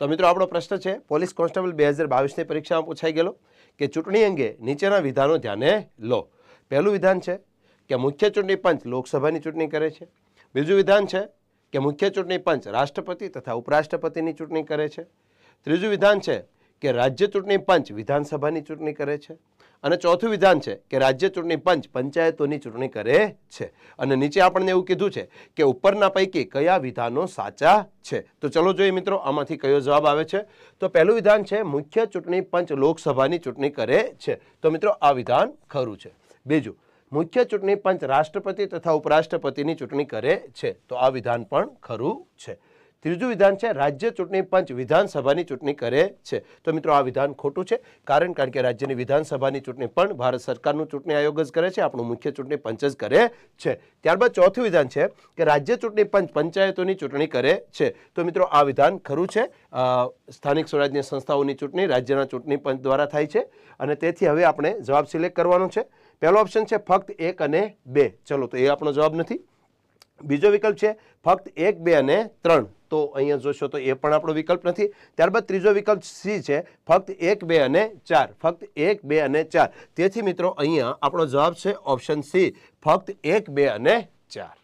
તો મિત્રો, આપણો પ્રશ્ન છે, પોલીસ કોન્સ્ટેબલ બે હજાર બાવીસની પરીક્ષામાં પૂછાઈ ગયેલો કે ચૂંટણી અંગે નીચેના વિધાનો ધ્યાને લો. પહેલું વિધાન છે કે મુખ્ય ચૂંટણી પંચ લોકસભાની ચૂંટણી કરે છે. બીજું વિધાન છે કે મુખ્ય ચૂંટણી પંચ રાષ્ટ્રપતિ તથા ઉપરાષ્ટ્રપતિની ચૂંટણી કરે છે. ત્રીજું વિધાન છે કે રાજ્ય ચૂંટણી પંચ વિધાનસભાની ચૂંટણી કરે છે. અને ચોથું વિધાન છે કે રાજ્ય ચૂંટણી પંચ પંચાયતોની ચૂંટણી કરે છે. અને નીચે આપણને એવું કીધું છે કે ઉપરના પૈકી કયા વિધાનો સાચા છે. તો ચલો જોઈએ મિત્રો, આમાંથી કયો જવાબ આવે છે. તો પહેલું વિધાન છે, મુખ્ય ચૂંટણી પંચ લોકસભાની ચૂંટણી કરે છે. તો મિત્રો, આ વિધાન ખરું છે. બીજું, મુખ્ય ચૂંટણી પંચ રાષ્ટ્રપતિ તથા ઉપરાષ્ટ્રપતિની ચૂંટણી કરે છે. તો આ વિધાન પણ ખરું છે. ત્રીજું વિધાન છે, રાજ્ય ચૂંટણી પંચ વિધાનસભાની ચૂંટણી કરે છે. તો મિત્રો, આ વિધાન ખોટું છે, કારણ કારણ કે રાજ્યની વિધાનસભાની ચૂંટણી પણ ભારત સરકારનું ચૂંટણી આયોગ જ કરે છે, આપણું મુખ્ય ચૂંટણી પંચ જ કરે છે. ત્યારબાદ ચોથું વિધાન છે કે રાજ્ય ચૂંટણી પંચ પંચાયતોની ચૂંટણી કરે છે. તો મિત્રો, આ વિધાન ખરું છે. સ્થાનિક સ્વરાજ્યની સંસ્થાઓની ચૂંટણી રાજ્યના ચૂંટણી પંચ દ્વારા થાય છે. અને તેથી હવે આપણે જવાબ સિલેક્ટ કરવાનો છે. પહેલો ઓપ્શન છે, ફક્ત એક અને બે. ચલો, તો એ આપણો જવાબ નથી. બીજો વિકલ્પ છે, ફક્ત એક, બે અને ત્રણ. તો અહીંયા જોશો તો એ પણ આપણો વિકલ્પ નથી. ત્યારબાદ ત્રીજો વિકલ્પ સી છે, ફક્ત એક, બે અને ચાર. ફક્ત એક, બે અને ચાર. તેથી મિત્રો, અહીંયા આપણો જવાબ છે ઓપ્શન સી. ફક્ત એક, બે અને ચાર.